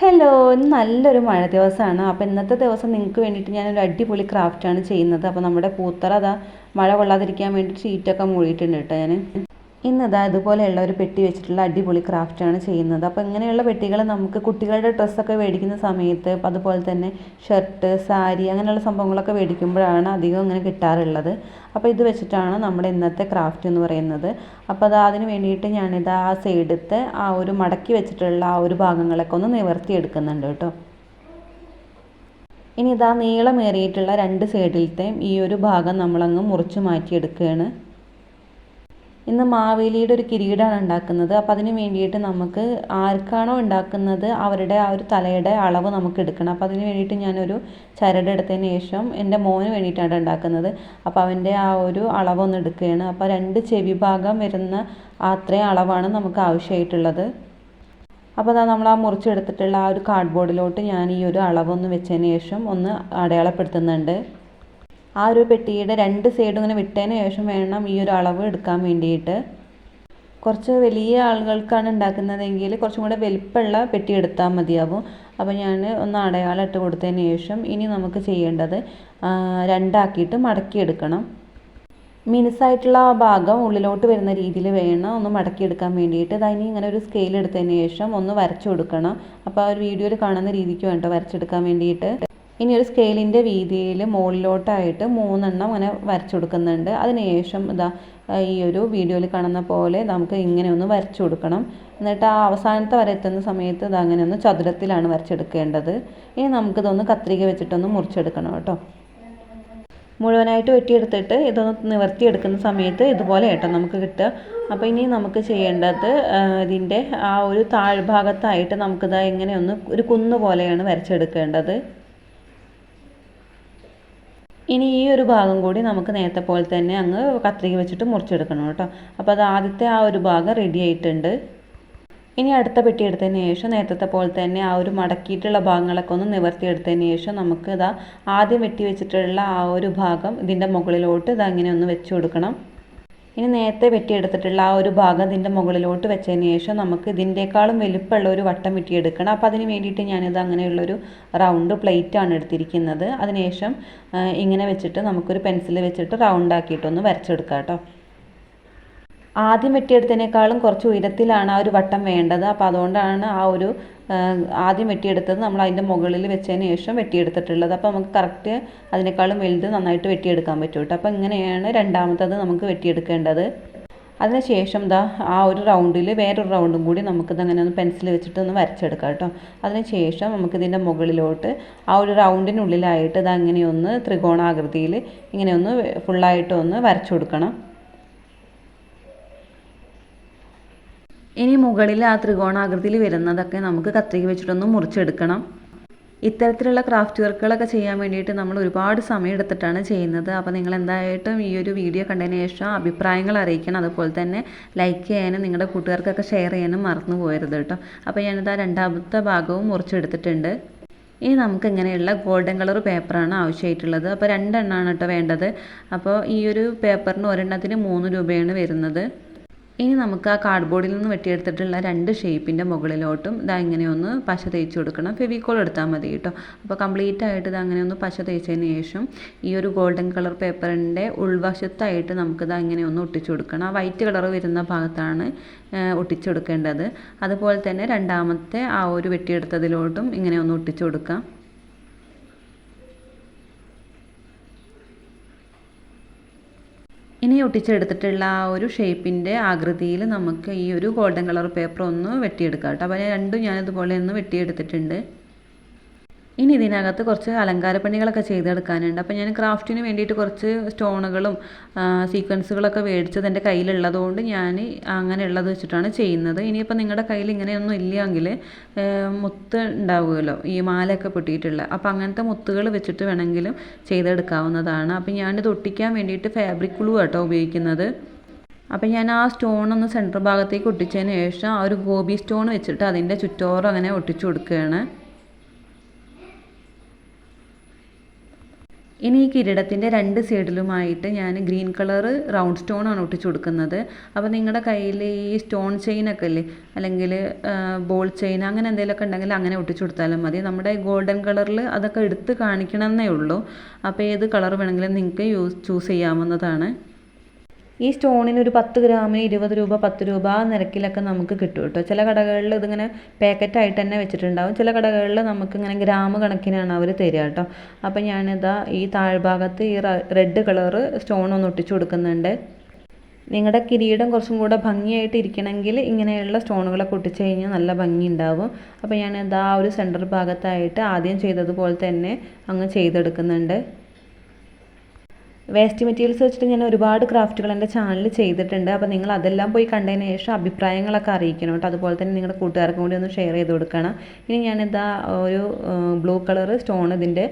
Hello നല്ലൊരു മഴ ദിവസമാണ്. അപ്പോൾ ഇന്നത്തെ ദിവസം നിങ്ങൾക്ക് വേണ്ടിയിട്ട് ഞാനൊരു അടിപൊളി ക്രാഫ്റ്റാണ് ചെയ്യുന്നത്. അപ്പോൾ നമ്മുടെ പൂത്തറ അതാ മഴ കൊള്ളാതിരിക്കാൻ വേണ്ടി ഷീറ്റൊക്കെ മൂടിയിട്ടുണ്ട് കേട്ടോ ഞാൻ ഇന്നിതാ ഇതുപോലെയുള്ള ഒരു പെട്ടി വെച്ചിട്ടുള്ള അടിപൊളി ക്രാഫ്റ്റാണ് ചെയ്യുന്നത്. അപ്പോൾ ഇങ്ങനെയുള്ള പെട്ടികൾ നമുക്ക് കുട്ടികളുടെ ഡ്രസ്സൊക്കെ മേടിക്കുന്ന സമയത്ത് അതുപോലെ തന്നെ ഷർട്ട് സാരി അങ്ങനെയുള്ള സംഭവങ്ങളൊക്കെ മേടിക്കുമ്പോഴാണ് അധികം ഇങ്ങനെ കിട്ടാറുള്ളത്. അപ്പോൾ ഇത് വെച്ചിട്ടാണ് നമ്മുടെ ഇന്നത്തെ ക്രാഫ്റ്റ് എന്ന് പറയുന്നത്. അപ്പോൾ അത് അതിന് വേണ്ടിയിട്ട് ഞാനിത് ആ സൈഡത്തെ ആ ഒരു മടക്കി വെച്ചിട്ടുള്ള ആ ഒരു ഭാഗങ്ങളൊക്കെ ഒന്ന് നിവർത്തി എടുക്കുന്നുണ്ട് കേട്ടോ. ഇനി ഇതാ നീളമേറിയിട്ടുള്ള രണ്ട് സൈഡിലത്തെയും ഈ ഒരു ഭാഗം നമ്മളങ്ങ് മുറിച്ച് മാറ്റിയെടുക്കുകയാണ്. ഇന്ന് മാവേലിയുടെ ഒരു കിരീടമാണ് ഉണ്ടാക്കുന്നത്. അപ്പോൾ അതിന് വേണ്ടിയിട്ട് നമുക്ക് ആർക്കാണോ ഉണ്ടാക്കുന്നത് അവരുടെ ആ ഒരു തലയുടെ അളവ് നമുക്ക് എടുക്കണം. അപ്പോൾ അതിന് വേണ്ടിയിട്ട് ഞാനൊരു ചരട് എടുത്തതിന് ശേഷം എന്റെ മോന് വേണ്ടിയിട്ടാണ് ഉണ്ടാക്കുന്നത്. അപ്പോൾ അവന്റെ ആ ഒരു അളവൊന്ന് എടുക്കുകയാണ്. അപ്പോൾ രണ്ട് ചെവി ഭാഗം വരുന്ന അത്രയും അളവാണ് നമുക്ക് ആവശ്യമായിട്ടുള്ളത്. അപ്പോൾ അതാ നമ്മൾ ആ മുറിച്ചെടുത്തിട്ടുള്ള ആ ഒരു കാർഡ്ബോർഡിലോട്ട് ഞാൻ ഈ ഒരു അളവൊന്ന് വെച്ചതിന് ശേഷം ഒന്ന് അടയാളപ്പെടുത്തുന്നുണ്ട്. ആ ഒരു പെട്ടിയുടെ രണ്ട് സൈഡും ഇങ്ങനെ വിട്ടതിന് ശേഷം വേണം ഈ ഒരു അളവ് എടുക്കാൻ വേണ്ടിയിട്ട്. കുറച്ച് വലിയ ആളുകൾക്കാണ് ഉണ്ടാക്കുന്നതെങ്കിൽ കുറച്ചും കൂടെ വലിപ്പമുള്ള പെട്ടി എടുത്താൽ മതിയാവും. അപ്പോൾ ഞാൻ ഒന്ന് അടയാളം ഇട്ട് കൊടുത്തതിന് ശേഷം ഇനി നമുക്ക് ചെയ്യേണ്ടത് രണ്ടാക്കിയിട്ട് മടക്കിയെടുക്കണം. മിനുസായിട്ടുള്ള ആ ഭാഗം ഉള്ളിലോട്ട് വരുന്ന രീതിയിൽ വേണം ഒന്ന് മടക്കിയെടുക്കാൻ വേണ്ടിയിട്ട്. അതിന് ഇങ്ങനെ ഒരു സ്കെയിൽ എടുത്തതിന് ശേഷം ഒന്ന് വരച്ചു കൊടുക്കണം. അപ്പോൾ ആ ഒരു വീഡിയോയിൽ കാണുന്ന രീതിക്ക് വേണ്ട വരച്ചെടുക്കാൻ വേണ്ടിയിട്ട്. ഇനി ഒരു സ്കെയിലിന്റെ വീതിയിൽ മുകളിലോട്ടായിട്ട് മൂന്നെണ്ണം അങ്ങനെ വരച്ചു കൊടുക്കുന്നുണ്ട് അതിനുശേഷം ഇതാ ഈ ഒരു വീഡിയോയിൽ കാണുന്ന പോലെ നമുക്ക് ഇങ്ങനെ ഒന്ന് വരച്ചു കൊടുക്കണം. എന്നിട്ട് ആ അവസാനത്തെ വരെ എത്തുന്ന സമയത്ത് ഇത് അങ്ങനെ ഒന്ന് ചതുരത്തിലാണ് വരച്ചെടുക്കേണ്ടത്. ഇനി നമുക്കിതൊന്ന് കത്രിക വെച്ചിട്ടൊന്ന് മുറിച്ചെടുക്കണം കേട്ടോ. മുഴുവനായിട്ട് വെട്ടിയെടുത്തിട്ട് ഇതൊന്ന് നിവർത്തിയെടുക്കുന്ന സമയത്ത് ഇതുപോലെ കേട്ടോ നമുക്ക് കിട്ടുക. അപ്പോൾ ഇനി നമുക്ക് ചെയ്യേണ്ടത് ഇതിന്റെ ആ ഒരു താഴ്ഭാഗത്തായിട്ട് നമുക്കിത് ഇങ്ങനെ ഒന്ന് ഒരു കുന്ന് പോലെയാണ് വരച്ചെടുക്കേണ്ടത്. ഇനി ഈ ഒരു ഭാഗം കൂടി നമുക്ക് നേരത്തെ പോലെ തന്നെ അങ്ങ് കത്രിക വെച്ചിട്ട് മുറിച്ചെടുക്കണം കേട്ടോ. അപ്പോൾ അത് ആദ്യത്തെ ആ ഒരു ഭാഗം റെഡി ആയിട്ടുണ്ട്. ഇനി അടുത്ത പെട്ടി എടുത്തതിന് ശേഷം നേരത്തെ പോലെ തന്നെ ആ ഒരു മടക്കിയിട്ടുള്ള ഭാഗങ്ങളൊക്കെ ഒന്ന് നിവർത്തിയെടുത്തതിന് ശേഷം നമുക്ക് ഇതാ ആദ്യം വെട്ടി വെച്ചിട്ടുള്ള ആ ഒരു ഭാഗം ഇതിന്റെ മുകളിലോട്ട് ഇതങ്ങനെ ഒന്ന് വെച്ച് കൊടുക്കണം. ഇനി നേരത്തെ വെട്ടിയെടുത്തിട്ടുള്ള ആ ഒരു ഭാഗം ഇതിന്റെ മുകളിലോട്ട് വെച്ചതിന് ശേഷം നമുക്ക് ഇതിന്റെക്കാളും വലുപ്പമുള്ള ഒരു വട്ടം വെട്ടിയെടുക്കണം. അപ്പോൾ അതിന് വേണ്ടിയിട്ട് ഞാനിത് അങ്ങനെയുള്ളൊരു റൗണ്ട് പ്ലേറ്റാണ് എടുത്തിരിക്കുന്നത്. അതിനുശേഷം ഇങ്ങനെ വെച്ചിട്ട് നമുക്കൊരു പെൻസിൽ വെച്ചിട്ട് റൗണ്ട് ആക്കിയിട്ടൊന്ന് വരച്ചെടുക്കാം കേട്ടോ. ആദ്യം വെട്ടിയെടുത്തതിനേക്കാളും കുറച്ച് ഉയരത്തിലാണ് ആ ഒരു വട്ടം വേണ്ടത്. അപ്പോൾ അതുകൊണ്ടാണ് ആ ഒരു ആദ്യം വെട്ടിയെടുത്തത്. നമ്മൾ അതിന്റെ മുകളിൽ വെച്ചതിന് ശേഷം വെട്ടിയെടുത്തിട്ടുള്ളത്. അപ്പോൾ നമുക്ക് കറക്റ്റ് അതിനേക്കാളും വലുത് നന്നായിട്ട് വെട്ടിയെടുക്കാൻ പറ്റും കേട്ടോ. അപ്പോൾ ഇങ്ങനെയാണ് രണ്ടാമത്തത് നമുക്ക് വെട്ടിയെടുക്കേണ്ടത്. അതിനുശേഷം ദാ ആ ഒരു റൗണ്ടിൽ വേറൊരു റൗണ്ടും കൂടി നമുക്കിത് അങ്ങനെ ഒന്ന് പെൻസിൽ വെച്ചിട്ട് ഒന്ന് വരച്ചെടുക്കാം കേട്ടോ. അതിനുശേഷം നമുക്കിതിന്റെ മുകളിലോട്ട് ആ ഒരു റൗണ്ടിനുള്ളിലായിട്ട് ഇത് അങ്ങനെയൊന്ന് ത്രികോണാകൃതിയിൽ ഇങ്ങനെയൊന്ന് ഫുള്ളായിട്ട് ഒന്ന് വരച്ചു കൊടുക്കണം. ഇനി മുകളിൽ ആ ത്രികോണാകൃതിയിൽ വരുന്നതൊക്കെ നമുക്ക് കത്രിക വെച്ചിട്ടൊന്ന് മുറിച്ചെടുക്കണം. ഇത്തരത്തിലുള്ള ക്രാഫ്റ്റ് വർക്കുകളൊക്കെ ചെയ്യാൻ വേണ്ടിയിട്ട് നമ്മൾ ഒരുപാട് സമയം എടുത്തിട്ടാണ് ചെയ്യുന്നത്. അപ്പോൾ നിങ്ങൾ എന്തായിട്ടും ഈ ഒരു വീഡിയോ കണ്ടതിന് ശേഷം അഭിപ്രായങ്ങൾ അറിയിക്കണം. അതുപോലെ തന്നെ ലൈക്ക് ചെയ്യാനും നിങ്ങളുടെ കൂട്ടുകാർക്കൊക്കെ ഷെയർ ചെയ്യാനും മറന്നു പോകരുത് കേട്ടോ. അപ്പോൾ ഞാനിത് ആ രണ്ടാമത്തെ ഭാഗവും മുറിച്ചെടുത്തിട്ടുണ്ട്. ഇനി നമുക്ക് ഇങ്ങനെയുള്ള ഗോൾഡൻ കളർ പേപ്പറാണ് ആവശ്യമായിട്ടുള്ളത്. അപ്പോൾ രണ്ടെണ്ണമാണ് കേട്ടോ വേണ്ടത്. അപ്പോൾ ഈ ഒരു പേപ്പറിന് ഒരെണ്ണത്തിന് മൂന്ന് രൂപയാണ് വരുന്നത്. ഇനി നമുക്ക് ആ കാർഡ്ബോർഡിൽ നിന്ന് വെട്ടിയെടുത്തിട്ടുള്ള രണ്ട് ഷേപ്പിന്റെ മുകളിലോട്ടും ഇതാ ഇങ്ങനെ ഒന്ന് പശ തേച്ച് കൊടുക്കണം. ഫെവിക്കോൾ എടുത്താൽ മതി കേട്ടോ അപ്പോൾ കംപ്ലീറ്റ് ആയിട്ട് ഇത് അങ്ങനെ ഒന്ന് പശ തേച്ചതിന് ശേഷം ഈ ഒരു ഗോൾഡൻ കളർ പേപ്പറിന്റെ ഉൾവശത്തായിട്ട് നമുക്കിത് അങ്ങനെ ഒന്ന് ഒട്ടിച്ചു കൊടുക്കണം. ആ വൈറ്റ് കളർ വരുന്ന ഭാഗത്താണ് ഒട്ടിച്ചു കൊടുക്കേണ്ടത്. അതുപോലെ തന്നെ രണ്ടാമത്തെ ആ ഒരു വെട്ടിയെടുത്തതിലോട്ടും ഇങ്ങനെ ഒന്ന് ഒട്ടിച്ചു കൊടുക്കാം. ഇനി ഒട്ടിച്ചെടുത്തിട്ടുള്ള ആ ഒരു ഷേപ്പിന്റെ ആകൃതിയിൽ നമുക്ക് ഈ ഒരു ഗോൾഡൻ കളർ പേപ്പർ ഒന്ന് വെട്ടിയെടുക്കാം കേട്ടോ. അപ്പോൾ രണ്ടും ഞാനിതുപോലെ ഒന്ന് വെട്ടിയെടുത്തിട്ടുണ്ട്. ഇനി ഇതിനകത്ത് കുറച്ച് അലങ്കാരപ്പണികളൊക്കെ ചെയ്തെടുക്കാനുണ്ട്. അപ്പോൾ ഞാൻ ക്രാഫ്റ്റിന് വേണ്ടിയിട്ട് കുറച്ച് സ്റ്റോണുകളും സീക്വൻസുകളൊക്കെ മേടിച്ചത് എന്റെ കയ്യിലുള്ളതുകൊണ്ട് ഞാൻ അങ്ങനെയുള്ളത് വെച്ചിട്ടാണ് ചെയ്യുന്നത്. ഇനിയിപ്പോൾ നിങ്ങളുടെ കയ്യിൽ ഇങ്ങനെയൊന്നും ഇല്ലെങ്കിൽ മുത്ത് ഉണ്ടാവുമല്ലോ ഈ മാലയൊക്കെ പൊട്ടിയിട്ടുള്ള. അപ്പോൾ അങ്ങനത്തെ മുത്തുകൾ വെച്ചിട്ട് വേണമെങ്കിലും ചെയ്തെടുക്കാവുന്നതാണ്. അപ്പോൾ ഞാനിത് ഒട്ടിക്കാൻ വേണ്ടിയിട്ട് ഫാബ്രിക് ഗ്ലൂ കേട്ടോ ഉപയോഗിക്കുന്നത്. അപ്പം ഞാൻ ആ സ്റ്റോൺ ഒന്ന് സെന്റർ ഭാഗത്തേക്ക് ഒട്ടിച്ചതിന് ശേഷം ആ ഒരു ഗോബി സ്റ്റോൺ വെച്ചിട്ട് അതിന്റെ ചുറ്റോറം അങ്ങനെ ഒട്ടിച്ചു കൊടുക്കുകയാണ്. ഇനി ഈ കിരീടത്തിന്റെ രണ്ട് സൈഡിലുമായിട്ട് ഞാൻ ഗ്രീൻ കളർ റൗണ്ട് സ്റ്റോൺ ആണ് ഒട്ടിച്ച് കൊടുക്കുന്നത്. അപ്പോൾ നിങ്ങളുടെ കയ്യിൽ ഈ സ്റ്റോൺ ചെയിനൊക്കെ ഇല്ലേ? അല്ലെങ്കിൽ ബോൾ ചെയിൻ അങ്ങനെ എന്തെങ്കിലുമൊക്കെ ഉണ്ടെങ്കിൽ അങ്ങനെ ഒട്ടിച്ച് കൊടുത്താലും മതി. നമ്മുടെ ഗോൾഡൻ കളറിൽ അതൊക്കെ എടുത്ത് കാണിക്കണമെന്നേ ഉള്ളൂ. അപ്പോൾ ഏത് കളർ വേണമെങ്കിലും നിങ്ങൾക്ക് യൂസ് ചൂസ് ചെയ്യാവുന്നതാണ്. ഈ സ്റ്റോണിന് ഒരു പത്ത് ഗ്രാമിന് ഇരുപത് രൂപ പത്ത് രൂപ ആ നിരക്കിലൊക്കെ നമുക്ക് കിട്ടും കേട്ടോ. ചില കടകളിൽ ഇതിങ്ങനെ പാക്കറ്റായിട്ട് തന്നെ വെച്ചിട്ടുണ്ടാവും. ചില കടകളിൽ നമുക്കിങ്ങനെ ഗ്രാമ കണക്കിനാണ് അവർ തരിക കേട്ടോ. അപ്പോൾ ഞാനിതാ ഈ താഴ്ഭാഗത്ത് ഈ റെഡ് കളറ് സ്റ്റോൺ ഒന്ന് ഒട്ടിച്ചു കൊടുക്കുന്നുണ്ട്. നിങ്ങളുടെ കിരീടം കുറച്ചും കൂടെ ഭംഗിയായിട്ട് ഇരിക്കണമെങ്കിൽ ഇങ്ങനെയുള്ള സ്റ്റോണുകളൊക്കെ ഒട്ടിച്ച് കഴിഞ്ഞാൽ നല്ല ഭംഗി ഉണ്ടാവും. അപ്പോൾ ഞാൻ ഇതാ ഒരു സെന്റർ ഭാഗത്തായിട്ട് ആദ്യം ചെയ്തതുപോലെ തന്നെ അങ്ങ് ചെയ്തെടുക്കുന്നുണ്ട്. വേസ്റ്റ് മെറ്റീരിയൽസ് വെച്ചിട്ട് ഞാൻ ഒരുപാട് ക്രാഫ്റ്റുകൾ എന്റെ ചാനലിൽ ചെയ്തിട്ടുണ്ട്. അപ്പോൾ നിങ്ങൾ അതെല്ലാം പോയി കണ്ടതിന് ശേഷം അഭിപ്രായങ്ങളൊക്കെ അറിയിക്കണം കേട്ടോ. അതുപോലെ തന്നെ നിങ്ങളുടെ കൂട്ടുകാർക്കും കൂടി ഒന്ന് ഷെയർ ചെയ്ത് കൊടുക്കണം. ഇനി ഞാനിതാ ഒരു ബ്ലൂ കളർ സ്റ്റോൺ ഇതിന്റെ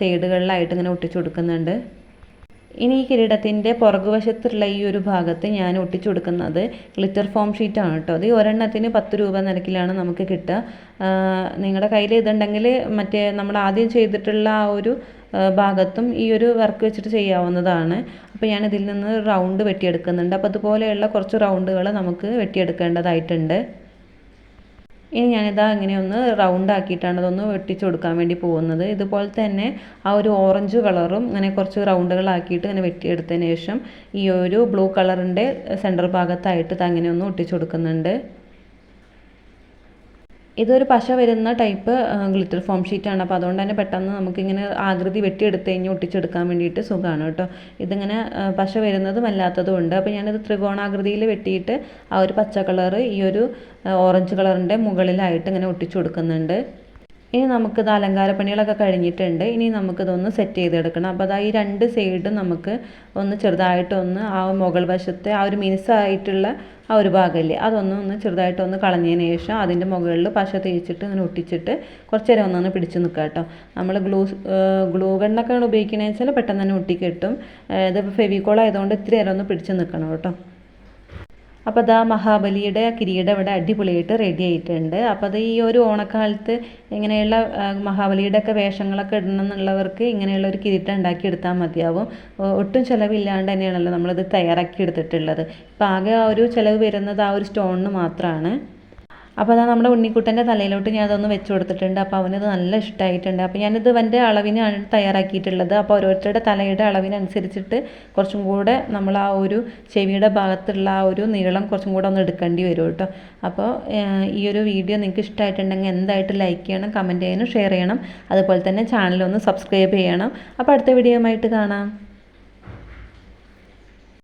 സൈഡുകളിലായിട്ട് ഇങ്ങനെ ഒട്ടിച്ചു കൊടുക്കുന്നുണ്ട്. ഇനി ഈ കിരീടത്തിന്റെ പുറകുവശത്തുള്ള ഈ ഒരു ഭാഗത്ത് ഞാൻ ഒട്ടിച്ചു കൊടുക്കുന്നത് ഗ്ലിറ്റർ ഫോം ഷീറ്റാണ് കേട്ടോ. അത് ഒരെണ്ണത്തിന് പത്ത് രൂപ നിരക്കിലാണ് നമുക്ക് കിട്ടുക. നിങ്ങളുടെ കയ്യിൽ ഇതുണ്ടെങ്കിൽ മറ്റേ നമ്മൾ ആദ്യം ചെയ്തിട്ടുള്ള ആ ഒരു ഭാഗത്തും ഈ ഒരു വർക്ക് വെച്ചിട്ട് ചെയ്യാവുന്നതാണ്. അപ്പോൾ ഞാൻ ഇതിൽ നിന്ന് റൗണ്ട് വെട്ടിയെടുക്കുന്നുണ്ട്. അപ്പോൾ അതുപോലെയുള്ള കുറച്ച് റൗണ്ടുകൾ നമുക്ക് വെട്ടിയെടുക്കേണ്ടതായിട്ടുണ്ട്. ഇനി ഞാനിതാ ഇങ്ങനെ ഒന്ന് റൗണ്ട് ആക്കിയിട്ടാണ് അതൊന്ന് വെട്ടിച്ചു കൊടുക്കാൻ വേണ്ടി പോകുന്നത്. ഇതുപോലെ തന്നെ ആ ഒരു ഓറഞ്ച് കളറും ഇങ്ങനെ കുറച്ച് റൗണ്ടുകളാക്കിയിട്ട് ഇങ്ങനെ വെട്ടിയെടുത്തതിന് ശേഷം ഈ ഒരു ബ്ലൂ കളറിന്റെ സെന്റർ ഭാഗത്തായിട്ട് ഇത് അങ്ങനെ ഒന്ന് ഒട്ടിച്ചു കൊടുക്കുന്നുണ്ട്. ഇതൊരു പശ വരുന്ന ടൈപ്പ് ഗ്ലിറ്റർ ഫോം ഷീറ്റ് ആണ്. അപ്പോൾ അതുകൊണ്ട് തന്നെ പെട്ടെന്ന് നമുക്കിങ്ങനെ ആകൃതി വെട്ടിയെടുത്ത് കഴിഞ്ഞ് ഒട്ടിച്ചെടുക്കാൻ വേണ്ടിയിട്ട് സുഖമാണ് കേട്ടോ. ഇതിങ്ങനെ പശ വരുന്നതും അല്ലാത്തതും ഉണ്ട്. അപ്പോൾ ഞാനിത് ത്രികോണാകൃതിയിൽ വെട്ടിയിട്ട് ആ ഒരു പച്ച കളറ് ഈ ഒരു ഓറഞ്ച് കളറിന്റെ മുകളിലായിട്ട് ഇങ്ങനെ ഒട്ടിച്ചു കൊടുക്കുന്നുണ്ട്. ഇനി നമുക്ക് നമുക്കിത് അലങ്കാര പണികളൊക്കെ കഴിഞ്ഞിട്ടുണ്ട്. ഇനി നമുക്കിതൊന്ന് സെറ്റ് ചെയ്തെടുക്കണം. അപ്പോൾ അതാ ഈ രണ്ട് സൈഡും നമുക്ക് ഒന്ന് ചെറുതായിട്ടൊന്ന് ആ മുകൾ വശത്തെ ആ ഒരു മിനുസായിട്ടുള്ള ആ ഒരു ഭാഗമില്ലേ അതൊന്ന് ഒന്ന് ചെറുതായിട്ടൊന്ന് കളഞ്ഞതിന് ശേഷം അതിന്റെ മുകളിൽ പശ തേച്ചിട്ട് ഇങ്ങനെ ഒട്ടിച്ചിട്ട് കുറച്ച് നേരം ഒന്നൊന്ന് പിടിച്ച് നിൽക്കുക കേട്ടോ. നമ്മൾ ഗ്ലൂ ഗ്ലൂ ഗണ്ണൊക്കെയാണ് ഉപയോഗിക്കണമെന്ന് വെച്ചാൽ പെട്ടെന്ന് തന്നെ ഒട്ടിക്കിട്ടും. ഇത് ഫെവിക്കോൾ ആയതുകൊണ്ട് ഇത്തിരി നേരം ഒന്ന് പിടിച്ചു നിൽക്കണം കേട്ടോ. അപ്പോൾ അതാ മഹാബലിയുടെ കിരീടം ഇവിടെ അടിപൊളിയായിട്ട് റെഡി ആയിട്ടുണ്ട്. അപ്പോൾ അത് ഈ ഒരു ഓണക്കാലത്ത് ഇങ്ങനെയുള്ള മഹാബലിയുടെ ഒക്കെ വേഷങ്ങളൊക്കെ ഇടണം എന്നുള്ളവർക്ക് ഇങ്ങനെയുള്ള ഒരു കിരീടം ഉണ്ടാക്കി എടുത്താൽ മതിയാവും. ഒട്ടും ചിലവില്ലാണ്ട് തന്നെയാണല്ലോ നമ്മളിത് തയ്യാറാക്കി എടുത്തിട്ടുള്ളത്. ഇപ്പോൾ ആകെ ആ ഒരു ചിലവ് വരുന്നത് ആ ഒരു സ്റ്റോണിന് മാത്രമാണ് അപ്പോൾ അതാ നമ്മുടെ ഉണ്ണിക്കുട്ടന്റെ തലയിലോട്ട് ഞാൻ അതൊന്ന് വെച്ച് കൊടുത്തിട്ടുണ്ട്. അപ്പോൾ അവനത് നല്ല ഇഷ്ടമായിട്ടുണ്ട് അപ്പോൾ ഞാനിത് എന്റെ അളവിനാണ് തയ്യാറാക്കിയിട്ടുള്ളത്. അപ്പോൾ ഓരോരുത്തരുടെ തലയുടെ അളവിനനുസരിച്ചിട്ട് കുറച്ചും കൂടെ നമ്മൾ ആ ഒരു ചെവിയുടെ ഭാഗത്തുള്ള ആ ഒരു നീളം കുറച്ചും കൂടെ ഒന്ന് എടുക്കേണ്ടി വരും കേട്ടോ. അപ്പോൾ ഈ ഒരു വീഡിയോ നിങ്ങൾക്ക് ഇഷ്ടമായിട്ടുണ്ടെങ്കിൽ എന്തായിട്ട് ലൈക്ക് ചെയ്യണം കമന്റ് ചെയ്യണം ഷെയർ ചെയ്യണം. അതുപോലെ തന്നെ ചാനലൊന്ന് സബ്സ്ക്രൈബ് ചെയ്യണം. അപ്പോൾ അടുത്ത വീഡിയോ ആയിട്ട് കാണാം.